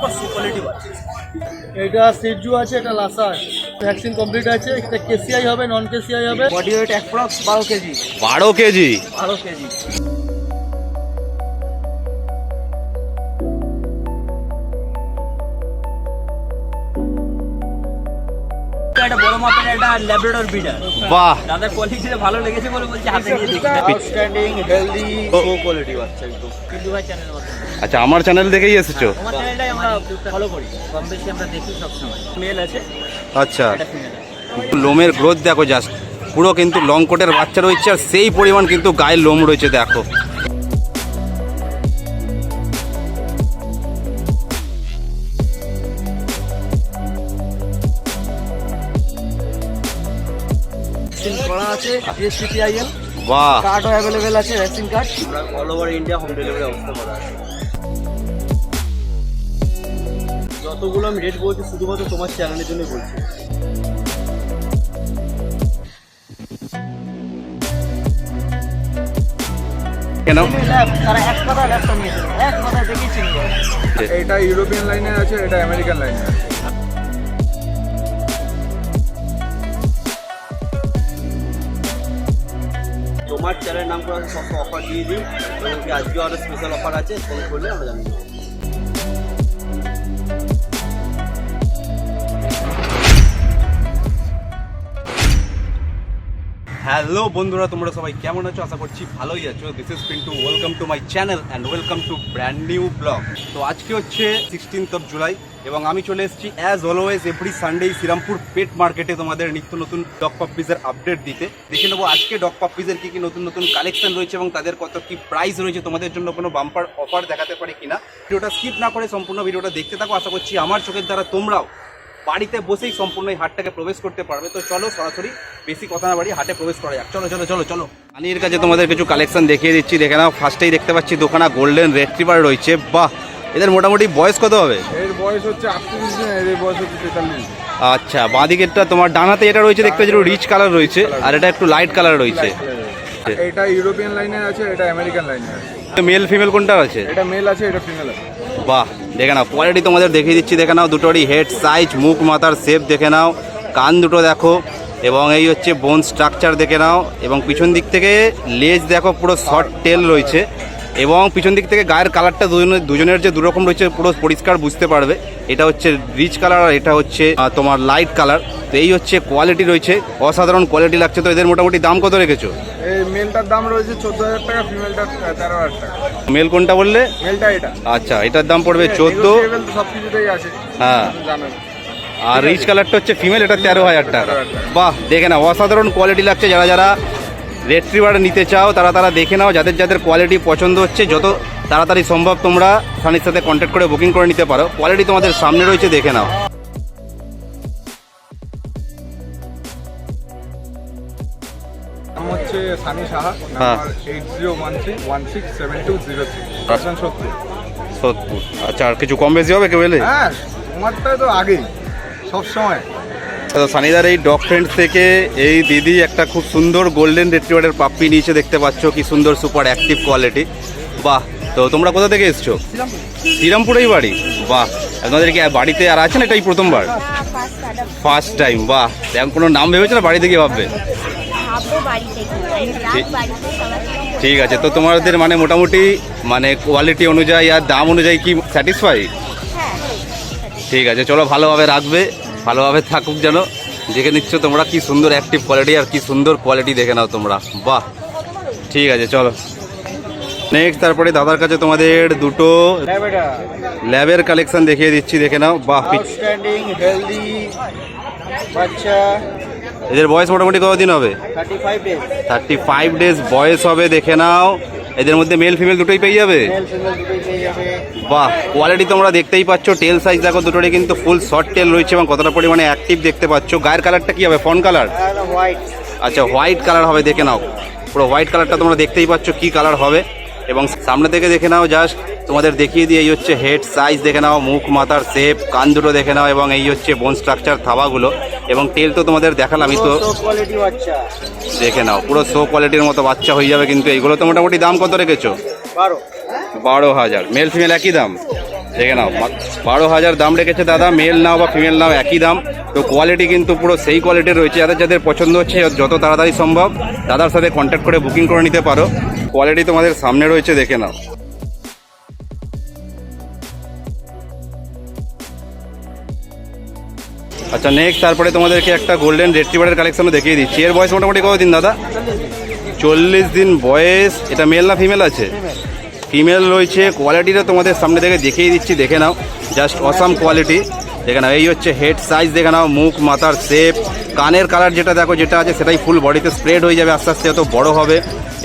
Proper সু quality বাচ্চা। এটা সিজু আছে এটা লাসা আছে ভ্যাকসিন কমপ্লিট আছে এটা কেসিআই হবে নন কেসিআই হবে। বডি ওয়েট অ্যাপ্রক্স বারো কেজি বারো কেজি বারো কেজি একটা বড় মাপের একটা ল্যাবরেটর বিডার বাহ। দাদার ভালো লেগেছে বলে বলছি হাতে নিয়ে দেখি। আউটস্ট্যান্ডিং হেলদি ও। কোয়ালিটি বাচ্চা একদম। কিন্তু ভাই চ্যানেলের মাধ্যমে আচ্ছা আমার চ্যানেল দেখেই এসেছ? আমার চ্যানেলটাই আমরা ফলো করি। কম বেশি আমরা দেখি সবসময়। মেল আছে। আচ্ছা। লোমের গ্রোথ দেখো জাস্ট পুরো কিন্তু লং কোটের বাচ্চা রয়েছে আর সেই পরিমাণ কিন্তু গায়ের লোম রয়েছে দেখো। করা আছে এসপিটিআইএল বাহ। কার্ডও অ্যাভেলেবেল আছে vaccine card all over India home delivery করা আছে। যতগুলো আমি রেট বলছি শুধুমাত্র তোমার চ্যানেলের জন্য বলছি। কেন? এটা ইউরোপিয়ান লাইনে আছে এটা আমেরিকান লাইনে আছে। তোমার চ্যানেলের নাম করে সব অফার দিয়ে দিই। এবং আজকে আরও স্পেশাল অফার আছে ফোন করলে আমরা জানিয়ে দেবো। হ্যালো বন্ধুরা, তোমরা সবাই কেমন আছো? আশা করছি ভালোই আছো। This is Pintu welcome to my channel and welcome to brand new blog তো আজকে হচ্ছে সিক্সটিন্থ অফ জুলাই এবং আমি চলে এসেছি as always every Sunday Srirampur pet মার্কেটে তোমাদের নিত্য নতুন ডগ পাপ্পিজের আপডেট দিতে। দেখে নেব আজকে ডগ পাপ্পিজের কী কী নতুন নতুন কালেকশন রয়েছে এবং তাদের কত কি প্রাইস রয়েছে, তোমাদের জন্য কোনো বাম্পার অফার দেখাতে পারে কিনা। ভিডিওটা স্কিপ না করে সম্পূর্ণ ভিডিওটা দেখতে থাকো। আশা করছি আমার চোখের দ্বারা তোমরাও বাড়িতে বসেই সম্পূর্ণ এই হাটটাকে প্রবেশ করতে পারবে। তো চলো সরাসরি বেশি কথা না বাড়ি হাটে প্রবেশ করা যাক। চলো চলো চলো চলো। আনির কাছে তোমাদের কিছু কালেকশন দেখিয়ে দিচ্ছি। দেখে নাও ফার্স্টেই দেখতে পাচ্ছি দোকানা গোল্ডেন রেট্রিভার রয়েছে। বাহ! এদের মোটামুটি বয়স কত হবে? এর বয়স হচ্ছে আটত্রিশ দিন এর বয়স হচ্ছে তেতাল্লিশ আচ্ছা বাঁ দিকেরটা তোমার ডানাতে এটা রয়েছে দেখতে পাচ্ছি রিচ কালার রয়েছে আর এটা একটু লাইট কালার রয়েছে। এটা ইউরোপিয়ান লাইনে আছে এটা আমেরিকান লাইনে আছে। মেল ফিমেল কোনটা আছে? এটা মেল আছে এটা ফিমেল আছে। বাহ, দেখে নাও কোয়ালিটি তোমাদের দেখিয়ে দিচ্ছি, দেখে নাও, দুটোরই হেড সাইজ মুখ, মাথার শেপ দেখে নাও, কান দুটো দেখো, এবং এই হচ্ছে বোন স্ট্রাকচার দেখে নাও, এবং পিছন দিক থেকে লেজ দেখো, পুরো শর্ট টেল রয়েছে। এবং পিছন দিক থেকে গায়ের কালারটা দুজনের দুজনের যে দুরকম রয়েছে পুরো পরিষ্কার বুঝতে পারবে। এটা হচ্ছে রিচ কালার আর এটা হচ্ছে তোমার লাইট কালার। তো এই হচ্ছে কোয়ালিটি রয়েছে অসাধারণ কোয়ালিটি লাগছে। তো এদের মোটামুটি দাম কত রেখেছো? এই মেলটার দাম রয়েছে চোদ্দ হাজার টাকা ফিমেলটার তেরো হাজার টাকা। মেল কোনটা বললে? মেলটা এটা। আচ্ছা এটার দাম পড়বে চোদ্দ। সব কিছুতেই আছে। হ্যাঁ। আর রিচ কালারটা হচ্ছে ফিমেল এটা তেরো হাজার টাকা। বাহ দেখে নাও অসাধারণ কোয়ালিটি লাগছে। যারা যারা রেট্রিভার নিতে চাও তারা তারা দেখে নাও যাদের যাদের কোয়ালিটি পছন্দ হচ্ছে যত তাড়াতাড়ি সম্ভব তোমরা সানির সাথে কন্ট্যাক্ট করে বুকিং করে নিতে পারো। কোয়ালিটি তোমাদের সামনে রয়েছে দেখে নাও। হচ্ছে সানি সাহা হ্যাঁ। Number eight zero one three one six seven two zero three সত্তর। সত্তর। আচ্ছা আর কিছু কম বেশি হবে কেউ এলে? হ্যাঁ তোমারটা তো আগেই সব সময় সানিদার এই ডগ ফ্রেন্ডস থেকে এই দিদি একটা খুব সুন্দর গোল্ডেন রেট্রিভারের পাপ্পি নিচে দেখতে পাচ্ছ কি সুন্দর সুপার অ্যাক্টিভ কোয়ালিটি বাহ তো তোমরা কোথা থেকে এসছো? শ্রীরামপুরেই বাড়ি? বাহ আর তোমাদের কি বাড়িতে আর আছেন এটাই প্রথমবার? ফার্স্ট টাইম বাহ এখন কোনো নাম ভেবেছো না বাড়ি থেকে ভাববে? ঠিক। আছে তো তোমাদের মানে মোটামুটি মানে কোয়ালিটি অনুযায়ী আর দাম অনুযায়ী কি স্যাটিসফাই ঠিক আছে চলো ভালোভাবে রাখবে। ভালোভাবে থাকুক যেন। দেখে নিচ্ছ তোমরা কি সুন্দর অ্যাক্টিভ কোয়ালিটি আর কি সুন্দর কোয়ালিটি দেখে নাও তোমরা। বাহ। ঠিক আছে চলো। নেক্সট তারপরে দাদার কাছে তোমাদের দুটো ল্যাবের কালেকশন দেখিয়ে দিচ্ছি দেখে নাও। বাহ এদের বয়স মোটামুটি কতদিন হবে? থার্টি ফাইভ ডেজ বয়স হবে দেখে নাও। এদের মধ্যে মেল ফিমেল দুটোই পেয়ে যাবে? বাহ কোয়ালিটি তোমরা দেখতেই পাচ্ছ টেল সাইজ দেখো দুটোরই কিন্তু ফুল শর্ট টেল রয়েছে এবং কতটা পরিমাণে অ্যাক্টিভ দেখতে পাচ্ছ। গায়ের কালারটা কি হবে? ফোন কালার হোয়াইট আচ্ছা হোয়াইট কালার হবে দেখে নাও। পুরো হোয়াইট কালারটা তোমরা দেখতেই পাচ্ছ কি কালার হবে। এবং সামনে থেকে দেখে নাও জাস্ট তোমাদের দেখিয়ে দিয়ে এই হচ্ছে হেড সাইজ দেখে নাও মুখ মাথার শেপ কান দুটো দেখে নাও এবং এই হচ্ছে বোন স্ট্রাকচার থাবাগুলো এবং তেল তো তোমাদের দেখালামই তো দেখে নাও পুরো শো কোয়ালিটির মতো বাচ্চা হয়ে যাবে কিন্তু এইগুলো তো মোটামুটি দাম কত রেখেছো? বারো। বারো হাজার। মেল ফিমেল একই দাম? দেখে নাও বারো হাজার দাম রেখেছে দাদা মেল নাও বা ফিমেল নাও একই দাম। তো কোয়ালিটি কিন্তু পুরো সেই কোয়ালিটির রয়েছে যাদের যাদের পছন্দ হচ্ছে যত তাড়াতাড়ি সম্ভব দাদার সাথে কন্ট্যাক্ট করে বুকিং করে নিতে পারো। কোয়ালিটি তোমাদের সামনে রয়েছে, দেখে নাও। আচ্ছা নেক্সট তারপরে তোমাদেরকে একটা গোল্ডেন রেট্রিভারের কালেকশনও দেখিয়ে দিচ্ছি। এর বয়স মোটামুটি কতদিন, দাদা? চল্লিশ দিন বয়স। এটা মেল না ফিমেল আছে? ফিমেল রয়েছে। কোয়ালিটিটা তোমাদের সামনে থেকে দেখিয়ে দিচ্ছি, দেখে নাও। জাস্ট অসাম কোয়ালিটি দেখে নাও, এই হচ্ছে হেড সাইজ দেখে নাও, মুখ, মাথার শেপ কানের কালার যেটা দেখো, যেটা আছে, সেটাই ফুল বডিতে স্প্রেড হয়ে যাবে, আস্তে আস্তে এত বড় হবে।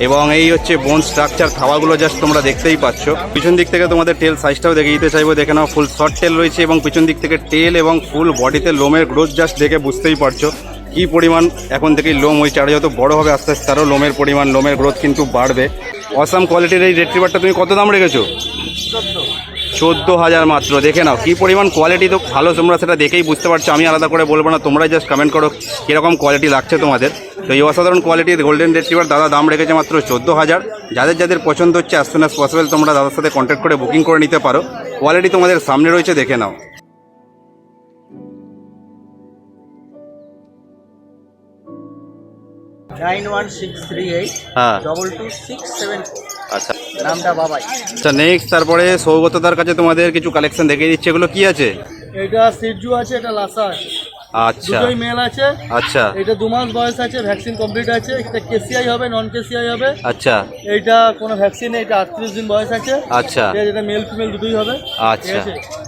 এবং এই হচ্ছে বোন স্ট্রাকচার খাওয়াগুলো জাস্ট তোমরা দেখতেই পাচ্ছ। পিছন দিক থেকে তোমাদের টেল সাইজটাও দেখে দিতে চাইব, দেখে নাও ফুল শর্ট টেল রয়েছে এবং পিছন দিক থেকে টেল এবং ফুল বডিতে লোমের গ্রোথ জাস্ট দেখে বুঝতেই পারছ কি পরিমাণ এখন থেকেই লোম হয়েছে আর যত বড় হবে, আস্তে আস্তে আরও লোমের পরিমাণ, লোমের গ্রোথ কিন্তু বাড়বে। অসাম কোয়ালিটির এই রেট্রিভারটা তুমি কত দাম রেখেছো? চোদ্দ হাজার মাত্র। দেখে নাও কি পরিমাণ কোয়ালিটি তো ভালো তোমরা সেটা দেখেই বুঝতে পারছ। আমি আলাদা করে বলব না তোমরা জাস্ট কমেন্ট করো কীরকম কোয়ালিটি লাগছে তোমাদের। তো এই অসাধারণ কোয়ালিটির গোল্ডেন রেট্রিভার দাদা দাম রেখেছে মাত্র চোদ্দ হাজার। যাদের যাদের পছন্দ হচ্ছে অ্যাজ সুন অ্যাজ পসিবল তোমরা দাদার সাথে কন্ট্যাক্ট করে বুকিং করে নিতে পারো। কোয়ালিটি তোমাদের সামনে রয়েছে দেখে নাও। Nine one six three eight হ্যাঁ। ডবল টু সিক্স সেভেন আচ্ছা। নামটা বাবাই। আচ্ছা নেক্সট তারপরে সৌগতদার কাছে তোমাদের কিছু কালেকশন দেখিয়ে দিচ্ছে এগুলো কি আছে? এটা সিজু আছে এটা লাসা আছে আচ্ছা। দুটোই মেল আছে। আচ্ছা। এটা দু মাস বয়স আছে ভ্যাকসিন কমপ্লিট আছে। এটা কেসিআই হবে নন কেসিআই হবে। আচ্ছা। এইটা কোনো ভ্যাকসিন নেই এটা আটত্রিশ দিন বয়স আছে। আচ্ছা। এটা মেল ফিমেল দুটোই হবে। আচ্ছা।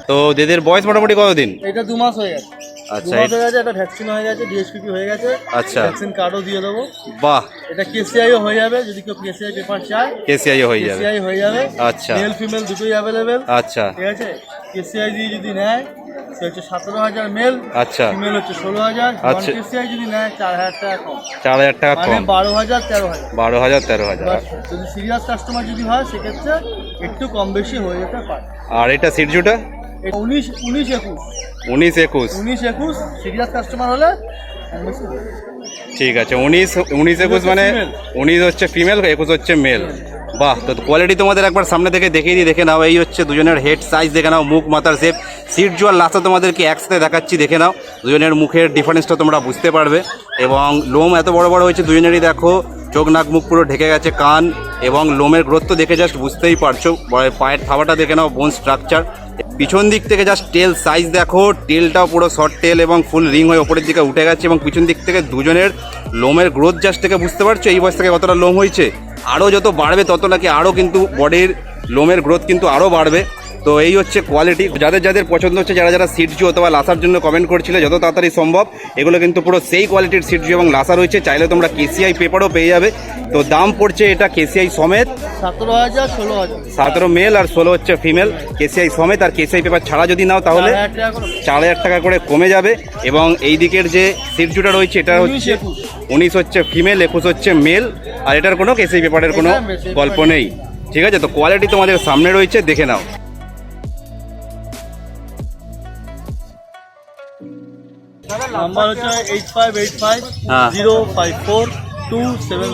তো দিদির বয়স মোটামুটি কতদিন? এটা দু মাস হয়ে গেছে। আচ্ছা হয়ে গেছে এটা ভ্যাকসিন হয়ে গেছে ডিএসপিপি হয়ে গেছে। আচ্ছা। ভ্যাকসিন কার্ডও দিয়ে দেবো। বাহ। এটা কেসিআইও হয়ে যাবে যদি কেউ কেসিআই পেপার চায়। কেসিআই হয়ে যাবে। কেসিআই হয়ে যাবে। আচ্ছা। মেল ফিমেল দুটোই অ্যাভেলেবেল আচ্ছা। ঠিক আছে? কেসিআই দিয়ে যদি নেয় সে হচ্ছে সতেরো হাজার মেল আচ্ছা। ফিমেল হচ্ছে ষোলো হাজার আচ্ছা। কেসিআই যদি নেয় চার হাজার টাকা কম। চার হাজার টাকা মানে কম। বারো হাজার তেরো হাজার। বারো হাজার তেরো হাজার। যদি সিরিয়াস কাস্টমার যদি হয় সেক্ষেত্রে একটু কম বেশি হয়ে যেতে পারে। আর এটা সিটজুটা এটা উনিশ উনিশ একুশ। উনিশ একুশ। উনিশ একুশ সিরিয়াস কাস্টমার হলে কম বেশি হবে। ঠিক আছে উনিশ উনিশ একুশ মানে উনিশ হচ্ছে ফিমেল একুশ হচ্ছে মেল বাহ তো কোয়ালিটি তোমাদের একবার সামনে থেকে দেখিয়ে দিই দেখে নাও এই হচ্ছে দুজনের হেড সাইজ দেখে নাও মুখ মাথার শেপ সিট জোয়ার লাস্টে তোমাদেরকে একসাথে দেখাচ্ছি দেখে নাও দুজনের মুখের ডিফারেন্সটা তোমরা বুঝতে পারবে। এবং লোম এত বড় বড় হয়েছে দুজনেরই দেখো চোখ নাক মুখ পুরো ঢেকে গেছে কান এবং লোমের গ্রোথ তো দেখে জাস্ট বুঝতেই পারছ। পায়ের থাবাটা দেখে নাও বোন স্ট্রাকচার পিছন দিক থেকে জাস্ট টেল সাইজ দেখো টেলটাও পুরো শর্ট টেল এবং ফুল রিং হয়ে ওপরের দিকে উঠে গেছে এবং পিছন দিক থেকে দুজনের লোমের গ্রোথ জাস্ট থেকে বুঝতে পারছ এই বয়স থেকে কতটা লোম হয়েছে। আরও যত বাড়বে তত নাকি আরও কিন্তু বডির লোমের গ্রোথ কিন্তু আরও বাড়বে। তো এই হচ্ছে কোয়ালিটি যাদের যাদের পছন্দ হচ্ছে যারা যারা সিটজু অথবা লাসার জন্য কমেন্ট করছিল যত তাড়াতাড়ি সম্ভব এগুলো কিন্তু পুরো সেই কোয়ালিটির সিটজু এবং লাসা রয়েছে। চাইলে তোমরা কেসিআই পেপারও পেয়ে যাবে। তো দাম পড়ছে এটা কেসিআই সমেত সতেরো হাজার ষোলো হাজার। সতেরো মেল আর ষোলো হচ্ছে ফিমেল কেসিআই সমেত আর কেসিআই পেপার ছাড়া যদি নাও তাহলে চার হাজার টাকা করে। কমে যাবে। এবং এই দিকের যে সিট জুটা রয়েছে এটা হচ্ছে উনিশ হচ্ছে ফিমেল একুশ হচ্ছে মেল আর এটার কোনো কেসিআই পেপারের কোনো গল্প নেই। ঠিক আছে? তো কোয়ালিটি তোমাদের সামনে রয়েছে দেখে নাও। নাম্বার হচ্ছে এইট ফাইভ এইট ফাইভ হ্যাঁ। Zero five four two seven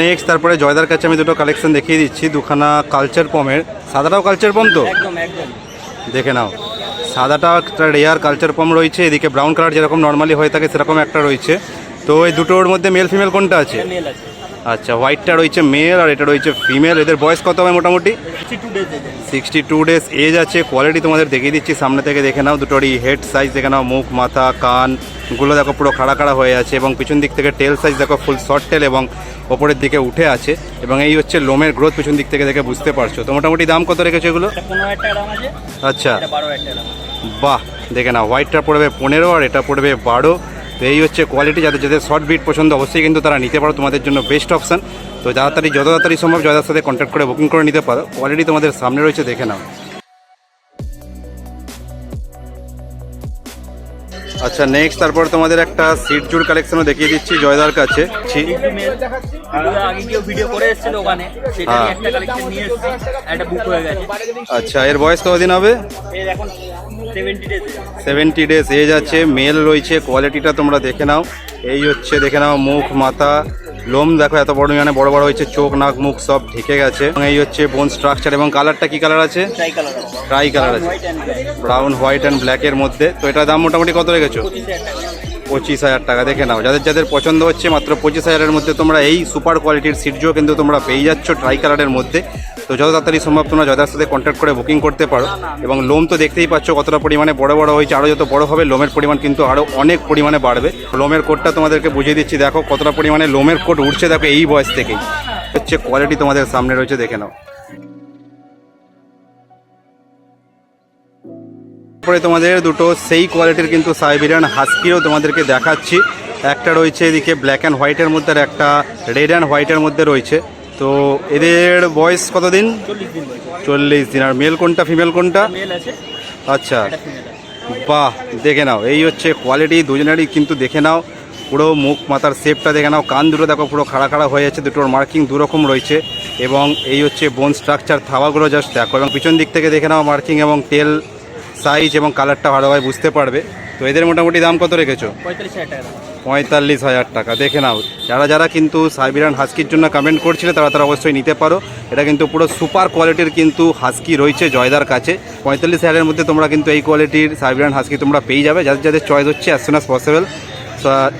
next তারপরে জয়দার কাছে আমি দুটো কালেকশন দেখিয়ে দিচ্ছি। দুখানা কালচার পমের সাদাটাও কালচার পম তো? একদম একদম। দেখে নাও। সাদাটা একটা রেয়ার কালচার পম রয়েছে। এদিকে ব্রাউন কালার যেরকম নর্মালি হয়ে থাকে সেরকম একটা রয়েছে। তো এই দুটোর মধ্যে মেল ফিমেল কোনটা আছে? মেল আছে। আচ্ছা হোয়াইটটা রয়েছে মেল আর এটা রয়েছে ফিমেল এদের বয়স কত হবে মোটামুটি? সিক্সটি টু ডেজ এজে আছে কোয়ালিটি তোমাদের দেখিয়ে দিচ্ছি সামনে থেকে দেখে নাও দুটোরই হেড সাইজ দেখে নাও মুখ মাথা কানগুলো দেখো পুরো খাড়া খাড়া হয়ে আছে এবং পিছন দিক থেকে টেল সাইজ দেখো ফুল শর্ট টেল এবং ওপরের দিকে উঠে আছে এবং এই হচ্ছে লোমের গ্রোথ পিছন দিক থেকে দেখে বুঝতে পারছ। তো মোটামুটি দাম কত রেখেছো এগুলো? আচ্ছা। বাহ দেখে না হোয়াইটটা পড়বে পনেরো আর এটা পড়বে বারো। তো এই হচ্ছে কোয়ালিটি যাদের যাদের শর্ট বিট পছন্দ, অবশ্যই কিন্তু তারা নিতে পারো। তোমাদের জন্য বেস্ট অপশান তো তাড়াতাড়ি যত তাড়াতাড়ি সম্ভব যাদের সাথে কন্ট্যাক্ট করে বুকিং করে নিতে পারো। কোয়ালিটি তোমাদের সামনে রয়েছে, দেখে নাও। আচ্ছা নেক্সট তারপর তোমাদের একটা সিট জুর কালেকশনও দেখিয়ে দিচ্ছি জয়দার কাছে। হ্যাঁ। আচ্ছা এর বয়স কতদিন হবে? সেভেন্টি ডেজ এজ আছে মেল রয়েছে কোয়ালিটিটা তোমরা দেখে নাও। এই হচ্ছে দেখে নাও মুখ মাথা লোম দেখো এত বড় মানে বড় বড় হয়েছে চোখ নাক মুখ সব ঢেকে গেছে। এবং এই হচ্ছে বোন স্ট্রাকচার এবং কালারটা কি কালার আছে? ট্রাই কালার আছে। Tri white and black brown white and ব্ল্যাকের মধ্যে। তো এটার দাম মোটামুটি কত রেখেছো? পঁচিশ হাজার টাকা। পঁচিশ হাজার টাকা দেখে নাও যাদের যাদের পছন্দ হচ্ছে মাত্র পঁচিশ হাজারের মধ্যে তোমরা এই সুপার কোয়ালিটির সিটজও কিন্তু তোমরা পেয়ে যাচ্ছ ট্রাই কালারের মধ্যে। তো যত তাড়াতাড়ি সম্ভব তোমরা যদার সাথে কন্ট্যাক্ট করে বুকিং করতে পারো। এবং লোম তো দেখতেই পাচ্ছ কতটা পরিমাণে বড় বড় হয়েছে আরও যত বড় হবে লোমের পরিমাণ কিন্তু আরও অনেক পরিমাণে বাড়বে। লোমের কোটটা তোমাদেরকে বুঝিয়ে দিচ্ছি, দেখো কতটা পরিমাণে লোমের কোট উঠছে, দেখো এই বয়স থেকেই। হচ্ছে কোয়ালিটি তোমাদের সামনে রয়েছে, দেখে নাও। তারপরে তোমাদের দুটো সেই কোয়ালিটির কিন্তু সাইবেরিয়ান হাস্কিও তোমাদেরকে দেখাচ্ছি। একটা রয়েছে এদিকে ব্ল্যাক অ্যান্ড হোয়াইটের মধ্যে আর একটা রেড অ্যান্ড হোয়াইটের মধ্যে রয়েছে। তো এদের বয়স কতদিন? চল্লিশ দিন চল্লিশ দিন। আর মেল কোনটা? ফিমেল কোনটা? আচ্ছা। বাহ দেখে নাও। এই হচ্ছে কোয়ালিটি দুজনেরই কিন্তু দেখে নাও। পুরো মুখ মাথার শেপটা দেখে নাও। কান দুটো দেখো পুরো খাড়া খাড়া হয়ে যাচ্ছে। দুটোর মার্কিং দুরকম রয়েছে। এবং এই হচ্ছে বোন স্ট্রাকচার থাওয়াগুলো জাস্ট দেখো। এবং পিছন দিক থেকে দেখে নাও মার্কিং এবং তেল সাইজ এবং কালারটা ভালোভাবে বুঝতে পারবে। তো এদের মোটামুটি দাম কত রেখেছো? পঁয়তাল্লিশ হাজার টাকা। পঁয়তাল্লিশ হাজার টাকা। দেখে নাও, যারা যারা কিন্তু সাইবিরান হাস্কির জন্য কমেন্ট করছিলে, তারা তারা অবশ্যই নিতে পারো। এটা কিন্তু পুরো সুপার কোয়ালিটির কিন্তু হাস্কি রয়েছে জয়দার কাছে। পঁয়তাল্লিশ হাজারের মধ্যে তোমরা কিন্তু এই কোয়ালিটির সাইবিরান হাস্কি তোমরা পেয়ে যাবে। যাদের যাদের চয়েস হচ্ছে অ্যাজ সুন অ্যাজ পসিবল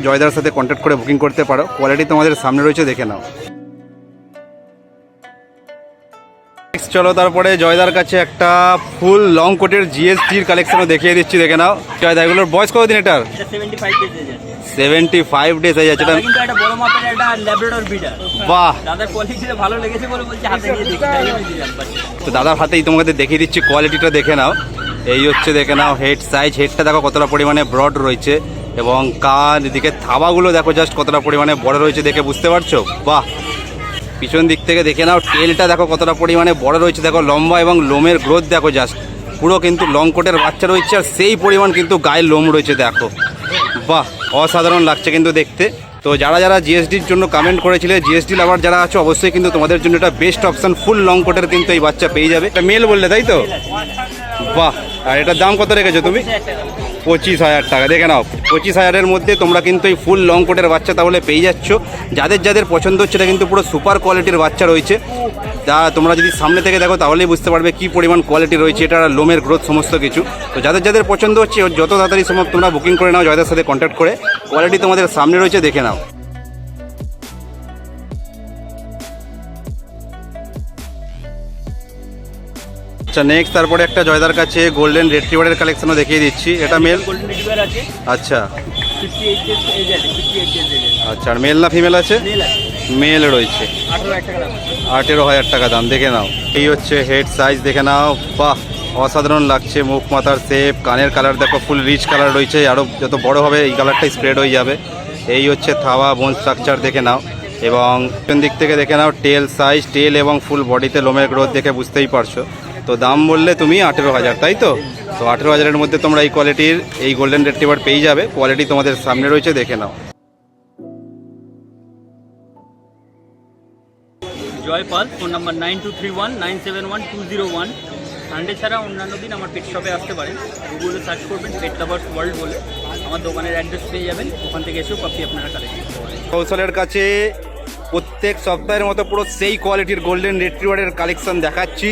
জয়দার সাথে কন্ট্যাক্ট করে বুকিং করতে পারো। কোয়ালিটি তোমাদের সামনে রয়েছে, দেখে নাও। Next চলো, তারপরে জয়দার কাছে একটা ফুল লং কোটের জিএসটির কালেকশনও দেখিয়ে দিচ্ছি, দেখে নাও। জয়দা, এগুলোর বয়স কতদিন এটার? এটা সেভেন্টি ফাইভ ডেজ হয়ে যাচ্ছে। কিন্তু একটা বড় মাপের একটা ল্যাবরেটর বিডার বাহ। দাদার কোয়ালিটিটা ভালো লেগেছে বলে বলছে হাতে নিয়ে দেখি। তো দাদার হাতেই তোমাদের দেখিয়ে দিচ্ছি কোয়ালিটিটা দেখে নাও। এই হচ্ছে দেখে নাও হেড সাইজ হেডটা দেখো কতটা পরিমাণে ব্রড রয়েছে এবং কান এদিকে থাবাগুলো দেখো জাস্ট কতটা পরিমাণে বড় রয়েছে দেখে বুঝতে পারছ? বাহ। পিছন দিক থেকে দেখে নাও টেলটা দেখো কতটা পরিমাণে বড় রয়েছে। দেখো লম্বা এবং লোমের গ্রোথ দেখো জাস্ট পুরো কিন্তু লং কোটের বাচ্চা রয়েছে আর সেই পরিমাণ কিন্তু গায়ের লোম রয়েছে দেখো। বাহ। অসাধারণ লাগছে কিন্তু দেখতে। তো যারা যারা জিএসডির জন্য কমেন্ট করেছিলে জিএসডি লাভার যারা আছে, অবশ্যই কিন্তু তোমাদের জন্য এটা বেস্ট অপশন ফুল লং কোটের কিন্তু এই বাচ্চা পেয়ে যাবে। এটা মেল বললে, তাই তো? বাহ, আর এটার দাম কত রেখেছো তুমি? পঁচিশ হাজার টাকা। দেখে নাও, পঁচিশ হাজারের মধ্যে তোমরা কিন্তু এই ফুল লং কোটের বাচ্চা তাহলে পেয়ে যাচ্ছ। যাদের যাদের পছন্দ হচ্ছে, এটা কিন্তু পুরো সুপার কোয়ালিটির বাচ্চা রয়েছে। তা তোমরা যদি সামনে থেকে দেখো, তাহলেই বুঝতে পারবে কি পরিমাণ কোয়ালিটি রয়েছে। এটা লোমের গ্রোথ সমস্ত কিছু। তো যাদের যাদের পছন্দ হচ্ছে, যত তাড়াতাড়ি সম্ভব তোমরা বুকিং করে নাও জয়দের সাথে কন্ট্যাক্ট করে। কোয়ালিটি তোমাদের সামনে রয়েছে, দেখে নাও। আচ্ছা নেক্সট তারপরে একটা জয়দার কাছে গোল্ডেন রেট্রিভারের কালেকশনও দেখিয়ে দিচ্ছি। এটা মেল গোল্ডেন রিটিভার আছে। আচ্ছা। আচ্ছা আর মেল না ফিমেল আছে? মেল রয়েছে। আঠারো হাজার টাকা দাম। দেখে নাও। এই হচ্ছে হেড সাইজ দেখে নাও। বাহ অসাধারণ লাগছে মুখ মাথার শেপ কানের কালার দেখো ফুল রিচ কালার রয়েছে। আরও যত বড় হবে এই কালারটাই স্প্রেড হয়ে যাবে। এই হচ্ছে থাওয়া বোন স্ট্রাকচার দেখে নাও। এবং দিক থেকে দেখে নাও টেল সাইজ টেল এবং ফুল বডিতে লোমের গ্রোথ দেখে বুঝতেই পারছ। তো দাম বললে তুমি আঠেরো হাজার তাই তো? তো আঠেরো হাজারের মধ্যে তোমরা এই কোয়ালিটির এই গোল্ডেন রেট্রিভার পেয়ে যাবে। কোয়ালিটি তোমাদের সামনে রয়েছে দেখে নাও। Joy Pal phone number nine two three one nine seven one two zero one Sunday ছাড়া অন্যান্য দিন আমার পেট শপে আসতে পারেন। গুগলে সার্চ করবেন পেট লাভার্স ওয়ার্ল্ড বলে। আমার দোকানের অ্যাড্রেস পেয়ে যাবেন। ওখান থেকে এসেও পাপি আপনারা কালেক্ট করতে পারেন। কৌশলের কাছে প্রত্যেক সপ্তাহের মতো পুরো সেই কোয়ালিটির গোল্ডেন রিট্রিভারের কালেকশন দেখাচ্ছি।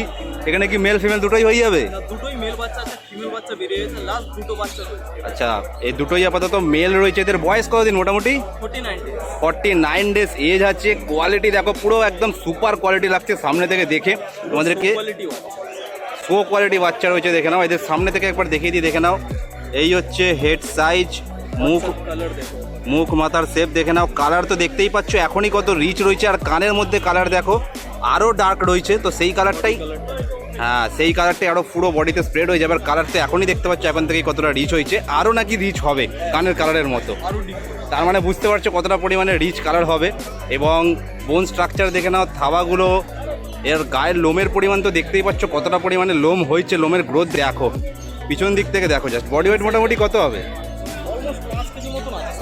এখানে কি মেল ফিমেল দুটোই হয়ে যাবে? দুটোই মেল বাচ্চা আছে ফিমেল বাচ্চা বেরিয়ে গেছে লাস্ট দুটো বাচ্চা আচ্ছা এই দুটোই আপাতত মেল রয়েছে। এদের বয়স কতদিন মোটামুটি? ফোর্টি নাইন ডেজ এজ আছে। কোয়ালিটি দেখো পুরো একদম সুপার কোয়ালিটি লাগছে সামনে থেকে দেখে। তোমাদেরকে কোয়ালিটি শো কোয়ালিটি বাচ্চা রয়েছে দেখে নাও। এদের সামনে থেকে একবার দেখিয়ে দিই দেখে নাও। এই হচ্ছে হেড সাইজ মুখ কালার দেখো। মুখ মাথার শেপ দেখে নাও কালার তো দেখতেই পাচ্ছ এখনই কত রিচ রয়েছে আর কানের মধ্যে কালার দেখো আরও ডার্ক রয়েছে তো সেই কালারটাই হ্যাঁ সেই কালারটাই আরও পুরো বডিতে স্প্রেড হয়ে যাবে আর কালার তো এখনই দেখতে পাচ্ছ এখন থেকেই কতটা রিচ হয়েছে আরও নাকি রিচ হবে কানের কালারের মতো। তার মানে বুঝতে পারছ কতটা পরিমাণে রিচ কালার হবে এবং বোন স্ট্রাকচার দেখে নাও থাবাগুলো এর গায়ের লোমের পরিমাণ তো দেখতেই পাচ্ছ কতটা পরিমাণে লোম হয়েছে লোমের গ্রোথ দেখো। পিছন দিক থেকে দেখো জাস্ট বডি ওয়েট মোটামুটি কত হবে?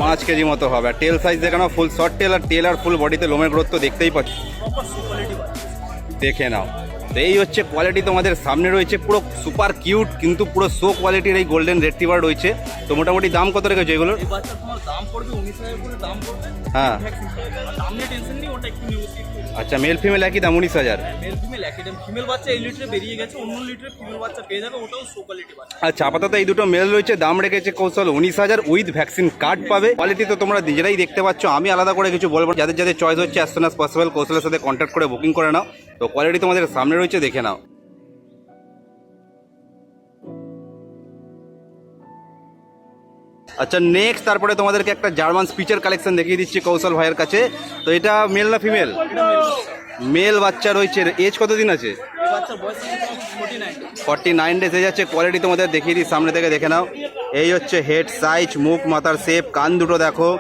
পাঁচ কেজি মতো হবে। আর টেল সাইজ দেখানো ফুল শর্ট টেল আর টেল আর ফুল বডিতে লোমের গ্রোথ তো দেখতেই পাচ্ছি। দেখে নাও। তো এই হচ্ছে কোয়ালিটি তোমাদের সামনে রয়েছে। পুরো সুপার কিউট কিন্তু পুরো শো কোয়ালিটির এই গোল্ডেন রেড টিভার রয়েছে। তো মোটামুটি দাম কত রেখেছো পড়বে হ্যাঁ। আচ্ছা মেল ফিমেল একই দাম উনিশ হাজার। মেল ফিমেল একই দাম। ফিমেল বাচ্চা এই লিটারে বেরিয়ে গেছে অন্য লিটারে ফিমেল বাচ্চা পেয়ে যাবে ওটাও সো কোয়ালিটি বাচ্চা। আচ্ছা আপাতত এই দুটো মেল রয়েছে দাম রেখেছে কৌশল উনিশ হাজার উইথ ভ্যাকসিন কার্ড পাবে। কোয়ালিটি তো তোমরা নিজেরাই দেখতে পাচ্ছ আমি আলাদা করে কিছু বলব যাদের যাদের চয়েস হচ্ছে অ্যাজ সুন অ্যাজ পসিবল কৌশলের সাথে কন্ট্যাক্ট করে বুকিং করে নাও। তো কোয়ালিটি তোমাদের সামনে রয়েছে দেখে নাও। আচ্ছা নেক্সট তারপরে তোমাদেরকে একটা জার্মান স্পিচের কালেকশন দেখিয়ে দিচ্ছি কৌশল ভাইয়ের কাছে। তো এটা মেল না ফিমেল মেল বাচ্চা রয়েছে। এজ কতদিন আছে? ফোর্টি নাইন ডেজ হয়ে যাচ্ছে কোয়ালিটি তোমাদের দেখিয়ে দিই, সামনে থেকে দেখে নাও। এই হচ্ছে হেড সাইজ মুখ, মাথার শেপ কান দুটো দেখো।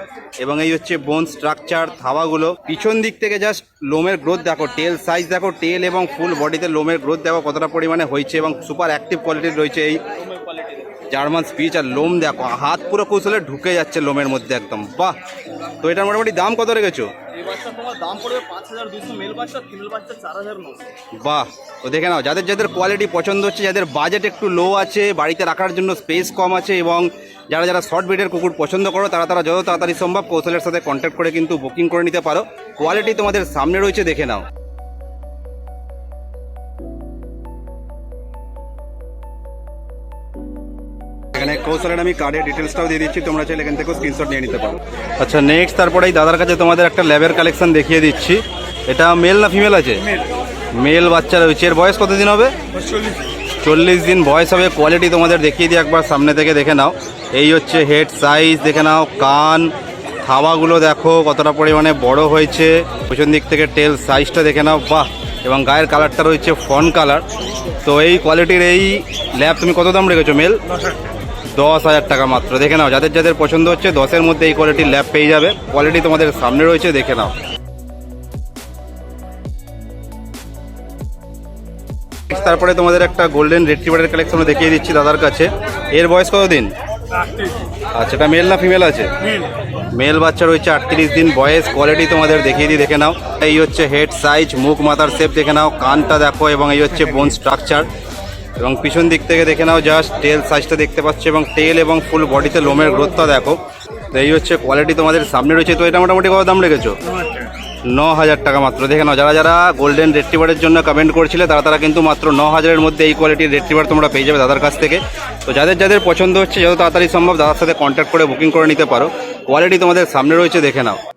এবং এই হচ্ছে বোন স্ট্রাকচার থাওয়াগুলো পিছন দিক থেকে জাস্ট লোমের গ্রোথ দেখো। টেল সাইজ দেখো। টেল এবং ফুল বডিতে লোমের গ্রোথ দেখো কতটা পরিমাণে হয়েছে এবং সুপার অ্যাক্টিভ কোয়ালিটির রয়েছে এই জার্মান স্পিচ আর লোম দেখো হাত পুরো কৌশলে ঢুকে যাচ্ছে লোমের মধ্যে একদম। বাহ! তো এটার মোটামুটি দাম কত রেখেছো? বাহ! তো দেখে নাও যাদের যাদের কোয়ালিটি পছন্দ হচ্ছে যাদের বাজেট একটু লো আছে বাড়িতে রাখার জন্য স্পেস কম আছে এবং যারা যারা শর্ট ব্রিডের কুকুর পছন্দ করো তারা তারা যত তাড়াতাড়ি সম্ভব কৌশলের সাথে কন্ট্যাক্ট করে কিন্তু বুকিং করে নিতে পারো। কোয়ালিটি তোমাদের সামনে রয়েছে দেখে নাও। এখানে কৌশলের আমি কার্ডের ডিটেলসটাও দিয়ে দিচ্ছি তোমরা চাইলে এখান থেকেও স্ক্রিনশট নিয়ে নিতে পারো। আচ্ছা নেক্সট তারপরে এই দাদার কাছে তোমাদের একটা ল্যাবের কালেকশন দেখিয়ে দিচ্ছি। এটা মেল না ফিমেল আছে? মেল বাচ্চা রয়েছে। এর বয়স কতদিন হবে? চল্লিশ দিন। বয়স হবে। কোয়ালিটি তোমাদের দেখিয়ে দিই একবার সামনে থেকে দেখে নাও। এই হচ্ছে হেড সাইজ দেখে নাও। কান থাওয়াগুলো দেখো কতটা পরিমাণে বড় হয়েছে। পিছন দিক থেকে টেল সাইজটা দেখে নাও। বাহ! এবং গায়ের কালারটা রয়েছে ফন কালার তো এই কোয়ালিটির এই ল্যাব তুমি কত দাম রেখেছো মেল দশ হাজার টাকা মাত্র। দেখে নাও, যাদের যাদের পছন্দ হচ্ছে, দশের মধ্যে এই কোয়ালিটির ল্যাব পেয়ে যাবে। কোয়ালিটি তোমাদের সামনে রয়েছে, দেখে নাও। তারপরে তোমাদের একটা গোল্ডেন রেট্রিভারের কালেকশন দেখিয়ে দিচ্ছি দাদার কাছে। এর বয়স কতদিন? আচ্ছা এটা মেল না ফিমেল আছে? মেল বাচ্চা রয়েছে আটত্রিশ দিন, বয়স কোয়ালিটি তোমাদের দেখিয়ে দিই, দেখে নাও। এই হচ্ছে হেড সাইজ মুখ, মাথার শেপ দেখে নাও। কানটা দেখো এবং এই হচ্ছে বোন স্ট্রাকচার এবং পিছন দিক থেকে দেখে নাও জাস্ট টেল সাইজটা দেখতে পাচ্ছ এবং টেল এবং ফুল বডিতে লোমের গ্রোথটা দেখো। তো এই হচ্ছে কোয়ালিটি তোমাদের সামনে রয়েছে। তো এটা মোটামুটি কত দাম রেখেছো? ন হাজার টাকা মাত্র। দেখে নাও, যারা যারা গোল্ডেন রেট্রিভারের জন্য কমেন্ট করেছিলে, তারা তারা কিন্তু মাত্র ন হাজারের মধ্যে এই কোয়ালিটির রেট্রিভার তোমরা পেয়ে যাবে দাদার কাছ থেকে। তো যাদের যাদের পছন্দ হচ্ছে, যত তাড়াতাড়ি সম্ভব দাদার সাথে কন্ট্যাক্ট করে বুকিং করে নিতে পারো। কোয়ালিটি তোমাদের সামনে রয়েছে, দেখে নাও।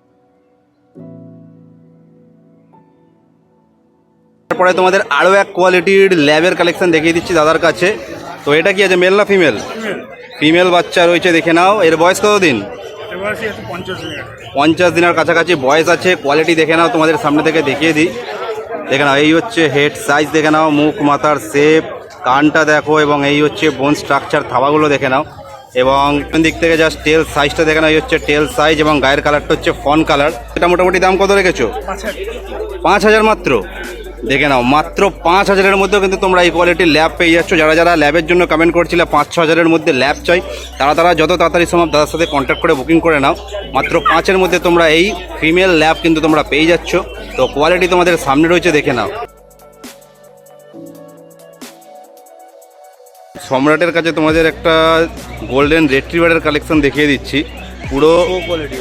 তারপরে তোমাদের আরও এক কোয়ালিটির ল্যাবের কালেকশন দেখিয়ে দিচ্ছি দাদার কাছে। তো এটা কি আছে মেল না ফিমেল ফিমেল বাচ্চা রয়েছে দেখে নাও। এর বয়স কত দিন পঞ্চাশ দিনের। কাছাকাছি বয়স আছে। কোয়ালিটি দেখে নাও তোমাদের সামনে থেকে দেখিয়ে দিই। দেখে নাও এই হচ্ছে হেড সাইজ দেখে নাও মুখ মাথার শেপ কানটা দেখো এবং এই হচ্ছে বোন স্ট্রাকচার থাবাগুলো দেখে নাও। এবং দিক থেকে জাস্ট টেল সাইজটা দেখে নাও এই হচ্ছে টেল সাইজ এবং গায়ের কালারটা হচ্ছে ফন কালার এটা মোটামুটি দাম কত রেখেছো? পাঁচ হাজার মাত্র? দেখে নাও মাত্র পাঁচ হাজারের মধ্যেও কিন্তু তোমরা এই কোয়ালিটির ল্যাব পেয়ে যাচ্ছ। যারা যারা ল্যাবের জন্য কমেন্ট করছিলে পাঁচ ছ হাজারের মধ্যে ল্যাব চাই তারা তারা যত তাড়াতাড়ি সম্ভব দাদার সাথে কন্ট্যাক্ট করে বুকিং করে নাও। মাত্র পাঁচের মধ্যে তোমরা এই ফিমেল ল্যাব কিন্তু তোমরা পেয়ে যাচ্ছ। তো কোয়ালিটি তোমাদের সামনে রয়েছে দেখে নাও। সম্রাটের কাছে তোমাদের একটা গোল্ডেন রেট্রিভারের কালেকশন দেখিয়ে দিচ্ছি। পুরো কোয়ালিটি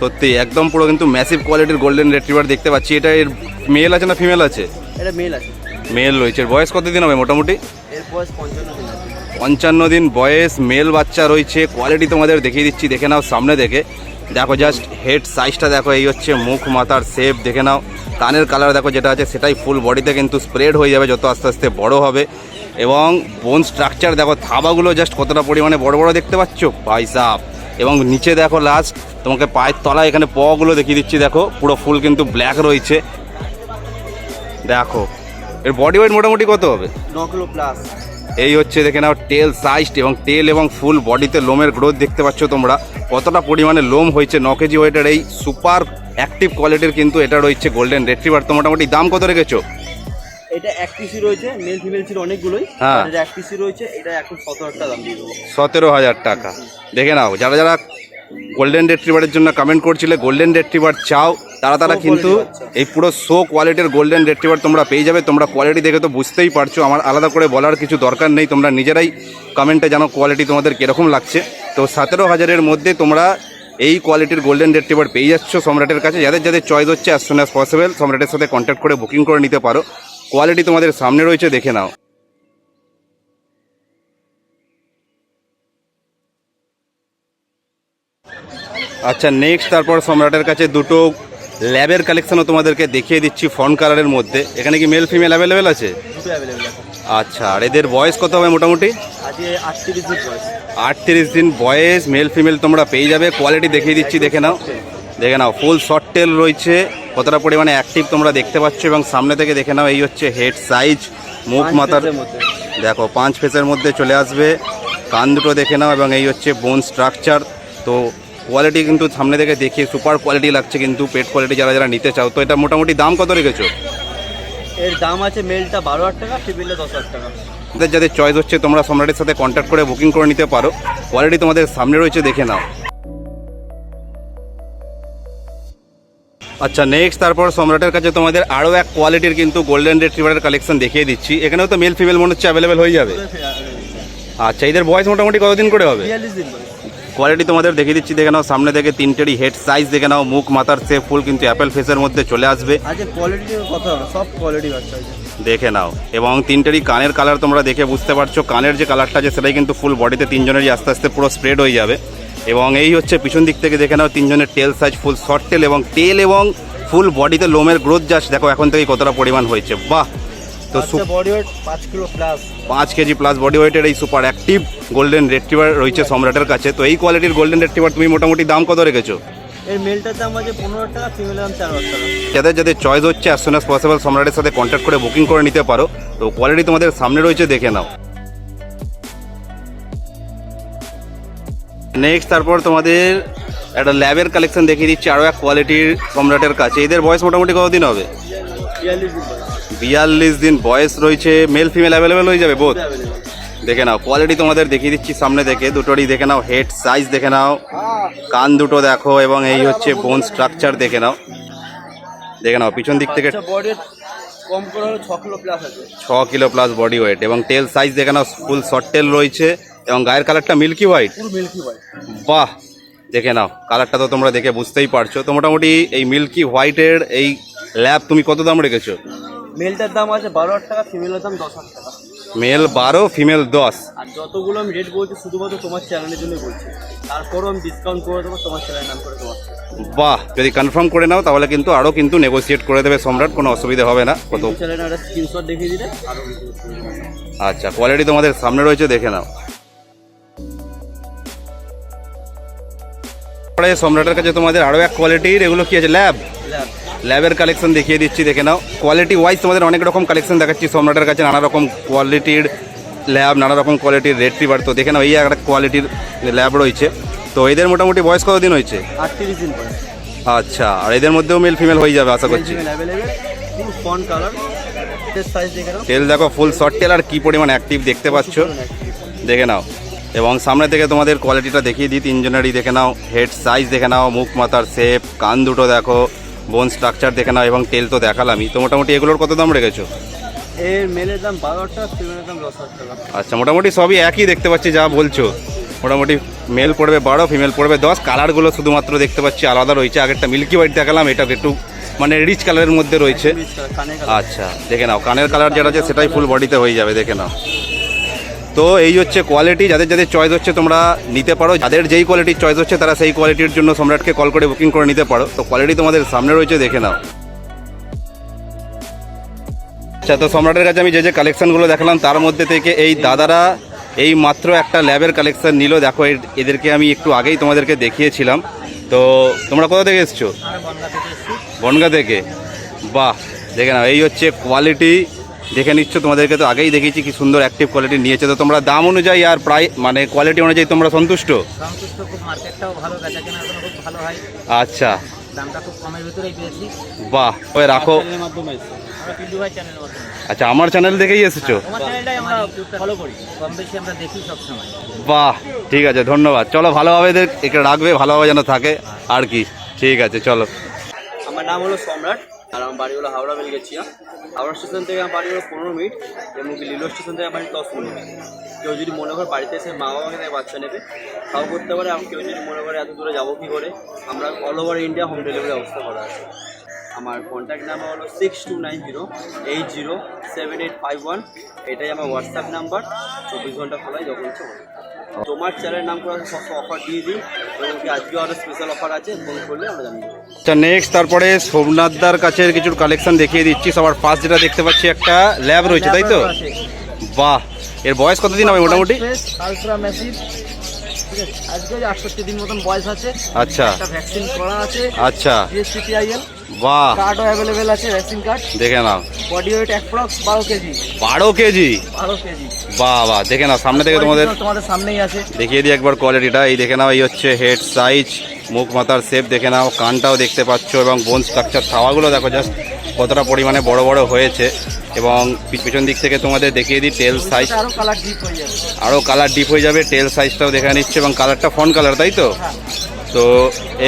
সত্যি একদম পুরো কিন্তু ম্যাসিভ কোয়ালিটির গোল্ডেন রেট্রিভার দেখতে পাচ্ছি। এটা এর মেল আছে না ফিমেল আছে? এটা মেল আছে। মেল রয়েছে। বয়স কতদিন হবে মোটামুটি? এর বয়স পঞ্চান্ন দিন আছে। পঞ্চান্ন দিন বয়স মেল বাচ্চা রয়েছে। কোয়ালিটি তোমাদের দেখিয়ে দিচ্ছি দেখে নাও সামনে দেখে। দেখো জাস্ট হেড সাইজটা দেখো এই হচ্ছে মুখ মাথার শেপ দেখে নাও। কানের কালার দেখো যেটা আছে সেটাই ফুল বডিতে কিন্তু স্প্রেড হয়ে যাবে যত আস্তে আস্তে বড় হবে। এবং বোন স্ট্রাকচার দেখো থাবাগুলো জাস্ট কতটা পরিমাণে বড় বড় দেখতে পাচ্ছ? ভাই সাপ এবং নিচে দেখো লাস্ট তোমাকে পায়ের তলায় এখানে পগুলো দেখিয়ে দিচ্ছি দেখো। পুরো ফুল কিন্তু ব্ল্যাক রয়েছে। দেখো এর বডি ওয়েট মোটামুটি কত হবে? ন কিলো প্লাস এই হচ্ছে দেখে নাও টেল সাইজ এবং টেল এবং ফুল বডিতে লোমের গ্রোথ দেখতে পাচ্ছ তোমরা। কতটা পরিমাণে লোম হয়েছে ন কেজি ওয়েটের এই সুপার অ্যাক্টিভ কোয়ালিটির কিন্তু এটা রয়েছে গোল্ডেন রেট্রিভার তো মোটামুটি দাম কত রেখেছো? এটা এক পিসি রয়েছে মেল ফিমেল ছিল অনেকগুলোই। হ্যাঁ। এক পিসি রয়েছে এটা এখন সতেরো টাকা দাম দিয়ে দেবো। সতেরো হাজার টাকা। দেখে নাও যারা যারা গোল্ডেন রেট্রিভারের জন্য কমেন্ট করছিলে গোল্ডেন রেট্রিভার চাও তারা তারা কিন্তু এই পুরো শো কোয়ালিটির গোল্ডেন রেট্রিভার তোমরা পেয়ে যাবে তোমরা কোয়ালিটি দেখে তো বুঝতেই পারছ আমার আলাদা করে বলার কিছু দরকার নেই তোমরা নিজেরাই কমেন্টে জানো কোয়ালিটি তোমাদের কীরকম লাগছে। তো সতেরো হাজারের মধ্যে তোমরা এই কোয়ালিটির গোল্ডেন রেট্রিভার পেয়ে যাচ্ছ সম্রাটের কাছে যাদের যাদের চয়েস হচ্ছে অ্যাজ সুন অ্যাজ পসিবল সম্রাটের সাথে কন্ট্যাক্ট করে বুকিং করে নিতে পারো। কোয়ালিটি তোমাদের সামনে রয়েছে দেখে নাও। আচ্ছা নেক্সট তারপর সম্রাটের কাছে দুটো ল্যাবের কালেকশনও তোমাদেরকে দেখিয়ে দিচ্ছি ফ্রন্ট কালারের মধ্যে। এখানে কি মেল ফিমেল অ্যাভেলেবেল আছে? আচ্ছা আর এদের বয়স কত হবে মোটামুটি? আজকে আটত্রিশ দিন বয়স। আটত্রিশ দিন বয়স মেল ফিমেল তোমরা পেয়ে যাবে। কোয়ালিটি দেখিয়ে দিচ্ছি দেখে নাও। দেখে নাও ফুল শর্ট টেল রয়েছে। কতটা পরিমাণে অ্যাক্টিভ তোমরা দেখতে পাচ্ছ এবং সামনে থেকে দেখে নাও এই হচ্ছে হেড সাইজ মুখ মাথার দেখো পাঁচ ফেসের মধ্যে চলে আসবে। কান দুটো দেখে নাও এবং এই হচ্ছে বোন স্ট্রাকচার তো কোয়ালিটি কিন্তু সামনে থেকে দেখে সুপার কোয়ালিটি লাগছে কিন্তু পেট কোয়ালিটি যারা যারা নিতে চাও তো এটা মোটামুটি দাম কত রেখেছো? এর দাম আছে মেলটা বারো হাজার টাকা ফিমেলটা দশ হাজার টাকা। যাদের যাদের চয়েস হচ্ছে তোমরা সম্রাটের সাথে কন্ট্যাক্ট করে বুকিং করে নিতে পারো। কোয়ালিটি তোমাদের সামনে রয়েছে দেখে নাও। আচ্ছা নেক্সট তারপর সম্রাটের কাছে তোমাদের আরও এক কোয়ালিটির কিন্তু গোল্ডেন রিট্রিভারের কালেকশন দেখিয়ে দিচ্ছি। এখানেও তো মেল ফিমেল মনে হচ্ছে অ্যাভেলেবেল হয়ে যাবে। আচ্ছা এদের বয়স মোটামুটি কতদিন করে হবে? বিয়াল্লিশ দিন কোয়ালিটি তোমাদের দেখিয়ে দিচ্ছি দেখে নাও সামনে থেকে তিনটেরই হেড সাইজ দেখে নাও মুখ মাথার সেপ ফুল কিন্তু অ্যাপেল ফেসের মধ্যে চলে আসবে। কোয়ালিটির কথা সব কোয়ালিটি দেখে নাও এবং তিনটেরই কানের কালার তোমরা দেখে বুঝতে পারছ কানের যে কালারটা আছে সেটাই কিন্তু ফুল বডিতে তিনজনেরই আস্তে আস্তে পুরো স্প্রেড হয়ে যাবে। এবং এই হচ্ছে পিছন দিক থেকে দেখে নাও তিনজনের tail size full short tail এবং টেল এবং ফুল বডিতে লোমের গ্রোথ জাস্ট দেখো এখন থেকে কতটা পরিমাণ হয়েছে। বাহ! তো বডি ওয়েট পাঁচ কিলো প্লাস পাঁচ কেজি প্লাস বডি ওয়েটের এই সুপার অ্যাক্টিভ গোল্ডেন রেট্রিভার রয়েছে সম্রাটের কাছে। তো এই কোয়ালিটির গোল্ডেন রেট্রিভার তুমি মোটামুটি দাম কত রেখেছো? এর মেলটার দাম আছে পনেরো টাকা ফিমেলের দাম চার হাজার টাকা। যাদের যাদের চয়েস হচ্ছে অ্যাজ সুন অ্যাজ পসিবল সম্রাটের সাথে কন্ট্যাক্ট করে বুকিং করে নিতে পারো। তো কোয়ালিটি তোমাদের সামনে রয়েছে দেখে নাও। নেক্সট তারপর তোমাদের একটা ল্যাবের কালেকশন দেখিয়ে দিচ্ছি আরও এক কোয়ালিটির সম্রাটের কাছে। এদের বয়স মোটামুটি কতদিন হবে? বিয়াল্লিশ দিন বয়স রয়েছে মেল ফিমেল অ্যাভেলেবেল হয়ে যাবে বোধ দেখে নাও কোয়ালিটি তোমাদের দেখিয়ে দিচ্ছি সামনে থেকে। দুটোরই দেখে নাও হেড সাইজ দেখে নাও। কান দুটো দেখো এবং এই হচ্ছে বোন স্ট্রাকচার দেখে নাও। দেখে নাও পিছন দিক থেকে আচ্ছা ছ কিলো প্লাস বডি ওয়েট এবং টেল সাইজ দেখে নাও ফুল শর্ট টেল রয়েছে এবং গায়ের কালারটা মিল্কি হোয়াইট বাহ! দেখে নাও কালারটা তো তোমরা দেখে বুঝতেই পারছ। তো মোটামুটি এই মিল্কি হোয়াইটের এই ল্যাব তুমি কত দাম রেখেছো? মেলটার দাম আছে বারো হাজার টাকা ফিমেলের দাম দশ হাজার টাকা। মেল বারো ফিমেল দশ। আর যতগুলো আমি রেট বলছি শুধুমাত্র তোমার চ্যানেলের জন্যই বলছি। তারপরও আমি ডিসকাউন্ট করে দেবো তোমার চ্যানেলের নাম করে তোমার বাহ যদি কনফার্ম করে নাও তাহলে কিন্তু আরও কিন্তু নেগোসিয়েট করে দেবে সম্রাট কোনো অসুবিধা হবে না। কত চ্যানেলের স্ক্রিনশট দেখিয়ে দিলে আরও আচ্ছা কোয়ালিটি তোমাদের সামনে রয়েছে দেখে নাও। সম্রাটের কাছে তোমাদের আরও এক কোয়ালিটির এগুলো কি আছে? ল্যাব ল্যাব ল্যাবের কালেকশন দেখিয়ে দিচ্ছি দেখে নাও। কোয়ালিটি ওয়াইজ তোমাদের অনেক রকম কালেকশন দেখাচ্ছি সম্রাটের কাছে নানা রকম কোয়ালিটির ল্যাব নানা রকম কোয়ালিটির রেট্রিভার তো দেখে নাও এই একটা কোয়ালিটির ল্যাব রয়েছে। তো এদের মোটামুটি বয়স কতদিন হয়েছে? আটত্রিশ দিন পরে আচ্ছা আর এদের মধ্যেও মেল ফিমেল হয়ে যাবে আশা করছি। তেল দেখো ফুল শর্ট তেল আর কী পরিমাণ অ্যাক্টিভ দেখতে পাচ্ছ? দেখে নাও। এবং সামনে থেকে তোমাদের কোয়ালিটিটা দেখিয়ে দিই তিনজনেরই দেখে নাও হেড সাইজ দেখে নাও মুখ মাথার শেপ কান দুটো দেখো। বোন স্ট্রাকচার দেখে নাও এবং তেল তো দেখালামই। তো মোটামুটি এগুলোর কত দাম রেখেছো? এর মেলের দাম বারো টাকা ফিমেলের দাম দশ টাকা। আচ্ছা মোটামুটি সবই একই দেখতে পাচ্ছি যা বলছো। মোটামুটি মেল পড়বে বারো ফিমেল পড়বে দশ। কালারগুলো শুধুমাত্র দেখতে পাচ্ছি আলাদা রয়েছে। আগেরটা মিল্কি হোয়াইট দেখালাম এটা একটু মানে রিচ কালারের মধ্যে রয়েছে। আচ্ছা দেখে নাও কানের কালার যেটা আছে সেটাই ফুল বডিতে হয়ে যাবে দেখে নাও। তো এই হচ্ছে কোয়ালিটি যাদের যাদের চয়েস হচ্ছে তোমরা নিতে পারো। যাদের যেই কোয়ালিটির চয়েস হচ্ছে, তারা সেই কোয়ালিটির জন্য সম্রাটকে কল করে বুকিং করে নিতে পারো। তো কোয়ালিটি তোমাদের সামনে রয়েছে, দেখে নাও। আচ্ছা তো সম্রাটের কাছে আমি যে যে কালেকশনগুলো দেখালাম, তার মধ্যে থেকে এই দাদারা এই মাত্র একটা ল্যাবের কালেকশন নিল। দেখো এদেরকে আমি একটু আগেই তোমাদেরকে দেখিয়েছিলাম। তো তোমরা কোথা থেকে এসছো? বনগা থেকে। বাহ, দেখে নাও, এই হচ্ছে কোয়ালিটি দেখে নিচ্ছ তোমাদেরকে তো আগেই দেখেছি কি সুন্দর অ্যাক্টিভ কোয়ালিটি নিয়েছে। তো তোমরা দাম অনুযায়ী আর প্রায় মানে কোয়ালিটি অনুযায়ী তোমরা সন্তুষ্ট? সন্তুষ্ট খুব মার্কেটটাও ভালো বেচা কেনার খুব ভালো হয়। আচ্ছা। দামটা খুব কমের ভিতরেই পেয়েছি। বাহ ওই রাখো। আচ্ছা আমার চ্যানেল দেখেই এসেছ? তোমার চ্যানেলটাই আমরা ফলো করি। কম বেশি আমরা দেখি সবসময়। বাহ ঠিক আছে ধন্যবাদ। চলো ভালোভাবে এদের একে রাখবে ভালোভাবে যেন থাকে। আর কি? ঠিক আছে চলো। আমার নাম হলো সম্রাট আর আমার বাড়ি হলো হাওড়া বেলগেছিয়া। হাওড়া স্টেশন থেকে আমার বাড়ি হলো পনেরো মিনিট এবং লিলো স্টেশন থেকে আমার বাড়ি দশ মিনিট। কেউ যদি মনে করে বাড়িতে এসে মা বাবাকে তাই বাচ্চা নেবে, তাও করতে পারে। আর কেউ যদি মনে করে এত দূরে যাব কী করে, আমরা all over India home delivery ব্যবস্থা করা আছে। আমার কন্ট্যাক্ট নাম্বার হলো six two nine zero eight zero seven eight five one এটাই আমার হোয়াটসঅ্যাপ নাম্বার চব্বিশ ঘণ্টা খোলাই যখন ইচ্ছে। তোমার চ্যানেলের নাম করে সব অফার দিয়ে দিই। এবং আজকে আরও স্পেশাল অফার আছে ফোন করলে আমরা জানিয়ে আচ্ছা নেক্সট তারপরে সোমনাথদার কাছে কিছু কালেকশন দেখিয়ে দিচ্ছি। সবার ফার্স্ট যেটা দেখতে পাচ্ছি একটা ল্যাব রয়েছে তাই তো? বাহ এর বয়স কতদিন হবে মোটামুটি? আলট্রা ঠিক আছে? আজকে আটষট্টি দিন মতন বয়স আছে। আচ্ছা। একটা ভ্যাকসিন করা আছে। আচ্ছা। জিএসটিআইএল বাহ। কার্ডও অ্যাভেলেবেল আছে ভ্যাকসিন কার্ড দেখে নাও। বডি ওয়েট অ্যাপ্রক্স বারো কেজি। বারো কেজি? বারো কেজি। বাহ বাহ। দেখে নাও সামনে থেকে তোমাদের তোমাদের সামনেই আছে। দেখিয়ে দিই একবার কোয়ালিটিটা এই দেখে নাও এই হচ্ছে হেড সাইজ মুখ মাথার শেপ দেখে নাও কানটাও দেখতে পাচ্ছ এবং বোন স্ট্রাকচার থাওয়াগুলো দেখো জাস্ট কতটা পরিমাণে বড় বড় হয়েছে এবং পিছন দিক থেকে তোমাদের দেখিয়ে দিই টেল সাইজ আরও কালার ডিপ হয়ে যাবে। আরও কালার ডিপ হয়ে যাবে টেল সাইজটাও দেখে নিচ্ছে এবং কালারটা ফন কালার তাই তো? তো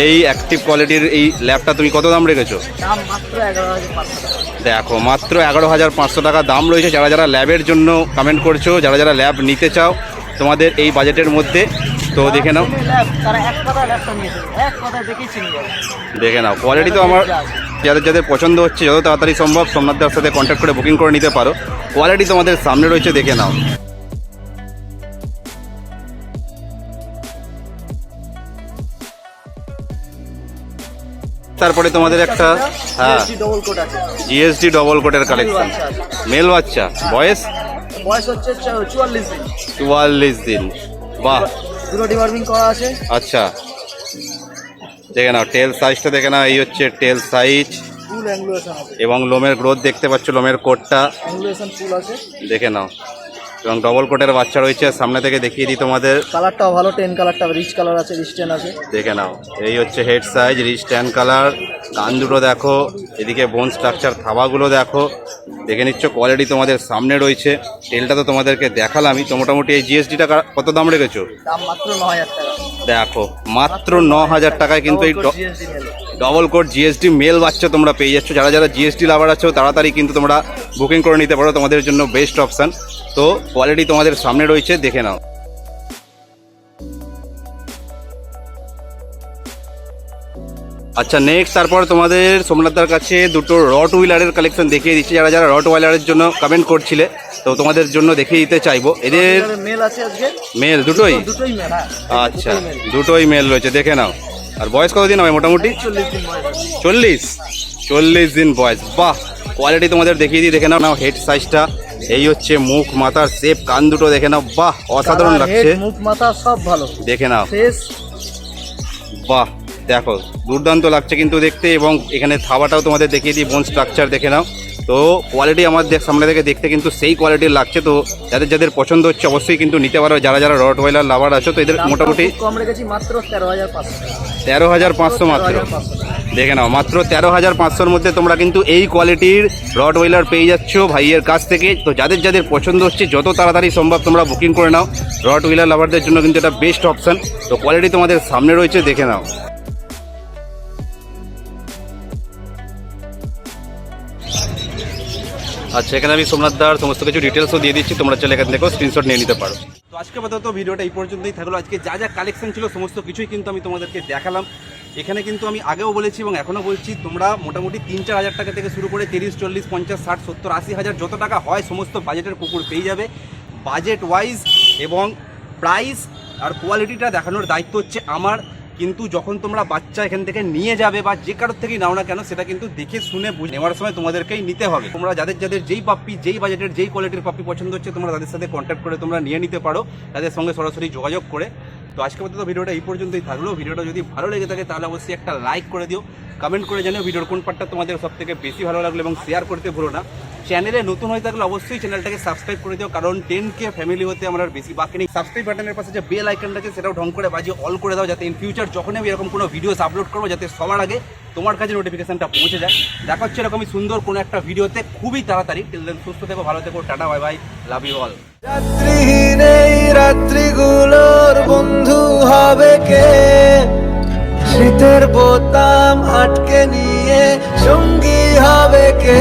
এই অ্যাক্টিভ কোয়ালিটির এই ল্যাপটা তুমি কত দাম রেখেছো? দেখো মাত্র এগারো হাজার পাঁচশো টাকা দাম রয়েছে। যারা যারা ল্যাবের জন্য কমেন্ট করছ যারা যারা ল্যাব নিতে চাও তোমাদের এই বাজেটের মধ্যে তো দেখে নাও। দেখে নাও। কোয়ালিটি তো আমার যাদের যাদের পছন্দ হচ্ছে যত তাড়াতাড়ি সম্ভব সোমনাথদার সাথে কন্ট্যাক্ট করে বুকিং করে নিতে পারো। কোয়ালিটি তোমাদের সামনে রয়েছে দেখে নাও। তারপরে তোমাদের একটা হ্যাঁ জিএসডি ডবল কোটের কালেকশন মেল বাচ্চা। বয়স? বয়স হচ্ছে চুয়াল্লিশ দিন। চুয়াল্লিশ দিন। বাহ। দুটো ডিমার্মিং করা আছে। আচ্ছা। দেখে নাও টেল সাইজটা দেখে নাও এই হচ্ছে টেল সাইজ এবং লোমের গ্রোথ দেখতে পাচ্ছ লোমের কোটটা দেখে নাও। এবং ডবল কোটের বাচ্চা রয়েছে সামনে থেকে দেখিয়ে দিই তোমাদের। কালারটাও ভালো টেন কালারটা রিচ কালার আছে রিচ টেন আছে। দেখে নাও। এই হচ্ছে head size rich tan colour কান দুটো দেখো এদিকে বোন স্ট্রাকচার থাবাগুলো দেখো। দেখে নিচ্ছ কোয়ালিটি তোমাদের সামনে রয়েছে। তেলটা তো তোমাদেরকে দেখালামই। তো মোটামুটি এই জিএসটিটা কত দাম রেখেছো? দেখো মাত্র ন হাজার টাকায় কিন্তু এই ডবল কোড জিএসডি মেল বাচ্চা তোমরা পেয়ে যাচ্ছ। যারা যারা জিএসডি লাভার আছো তাড়াতাড়ি কিন্তু তোমরা বুকিং করে নিতে পারো। তোমাদের জন্য বেস্ট অপশান তো কোয়ালিটি তোমাদের সামনে রয়েছে দেখে নাও। আচ্ছা নেক্সট তারপর তোমাদের সোমনাথদার কাছে দুটো রট হুইলারের কালেকশন দেখিয়ে দিচ্ছি। যারা যারা রট হুইলারের জন্য কমেন্ট করছিলে তো তোমাদের জন্য দেখিয়ে দিতে চাইব। এদের মেল আছে আজকে? মেল দুটোই? হ্যাঁ আচ্ছা দুটোই মেল রয়েছে দেখে নাও। আর বয়স কতদিন হবে মোটামুটি? চল্লিশ দিন বয়স আছে। চল্লিশ। দিন বয়স। বাহ কোয়ালিটি তোমাদের দেখিয়ে দিই দেখে নাও নাও হেড সাইজটা এই হচ্ছে মুখ মাথার শেপ কান দুটো দেখে নাও। বাহ অসাধারণ লাগছে। মুখ মাথা সব ভালো। দেখে নাও। বাহ দেখো দুর্দান্ত লাগছে কিন্তু দেখতে এবং এখানে থাবাটাও তোমাদের দেখিয়ে দিই বোন স্ট্রাকচার দেখে নাও। তো কোয়ালিটি আমার দেখ সামনে থেকে দেখতে কিন্তু সেই কোয়ালিটির লাগছে তো যাদের যাদের পছন্দ হচ্ছে অবশ্যই কিন্তু নিতে পারো। যারা যারা রট ওয়েলার লাভার আছো তো এদের মোটামুটি কম রেখেছি মাত্র তেরো হাজার পাঁচশো। তেরো হাজার পাঁচশো মাত্র। দেখে নাও মাত্র তেরো হাজার পাঁচশোর মধ্যে তোমরা কিন্তু এই কোয়ালিটির রড ওয়েলার পেয়ে যাচ্ছ ভাইয়ের কাছ থেকে। তো যাদের যাদের পছন্দ হচ্ছে যত তাড়াতাড়ি সম্ভব তোমরা বুকিং করে নাও। রড ওয়েলার লাভারদের জন্য কিন্তু এটা বেস্ট অপশান তো কোয়ালিটি তোমাদের সামনে রয়েছে দেখে নাও। আচ্ছা এখানে আমি সোমনাথ দার সমস্ত কিছু ডিটেলসও দিয়ে দিচ্ছি। তোমরা চলে এখান থেকেও স্ক্রিনশট নিয়ে নিতে পারো। তো আজকে আপাতত ভিডিওটা এই পর্যন্তই থাকল। আজকে যা যা কালেকশন ছিল, সমস্ত কিছুই কিন্তু আমি তোমাদেরকে দেখালাম। এখানে কিন্তু আমি আগেও বলেছি এবং এখনও বলছি, তোমরা মোটামুটি তিন চার হাজার টাকা থেকে শুরু করে তিরিশ, চল্লিশ, পঞ্চাশ, ষাট, সত্তর, আশি হাজার যত টাকা হয়, সমস্ত বাজেটের কুকুর পেয়ে যাবে। বাজেট ওয়াইজ এবং প্রাইস আর কোয়ালিটিটা দেখানোর দায়িত্ব হচ্ছে আমার। কিন্তু যখন তোমরা বাচ্চা এখান থেকে নিয়ে যাবে বা যে কারোর থেকেই নাও না কেন, সেটা কিন্তু দেখে শুনে বুঝে নেওয়ার সময় তোমাদেরকেই নিতে হবে। তোমরা যাদের যাদের যেই পাপ্পি, যেই বাজেটের যেই কোয়ালিটির পাপ্পি পছন্দ হচ্ছে, তোমরা তাদের সাথে কন্ট্যাক্ট করে তোমরা নিয়ে নিতে পারো, তাদের সঙ্গে সরাসরি যোগাযোগ করে। তো আজকে পর্যন্ত ভিডিওটা এই পর্যন্তই থাকল। ভিডিওটা যদি ভালো লেগে থাকে, তাহলে অবশ্যই একটা লাইক করে দিও। কমেন্ট করে জানিও ভিডিওর কোন পার্টটা তোমাদের সব থেকে বেশি ভালো লাগল এবং শেয়ার করতে ভুলো না। চ্যানেলে নতুন হয়ে থাকলে অবশ্যই চ্যানেলটাকে সাবস্ক্রাইব করে দিও, কারণ টেন কে ফ্যামিলি হতে আমার বেশি বাকি নেই। সাবস্ক্রাইব বাটনের পাশে যে বেল আইকনটা আছে, সেটাও ঢং করে বাজিয়ে অল করে দাও, যাতে ইন ফিউচার যখনই আমি এরকম কোনো ভিডিওস আপলোড করব, যাতে সবার আগে তোমার কাছে নোটিফিকেশনটা পৌঁছে যায়। দেখা হচ্ছে এরকমই সুন্দর কোনো একটা ভিডিওতে খুবই তাড়াতাড়ি। টিল দেন সুস্থ থেকো, ভালো থেকো, ta ta bye bye love you all রাত্রিহীন এই রাত্রিগুলোর বন্ধু হবে কে? শীতের বোতাম আটকে নিয়ে সঙ্গী হবে কে?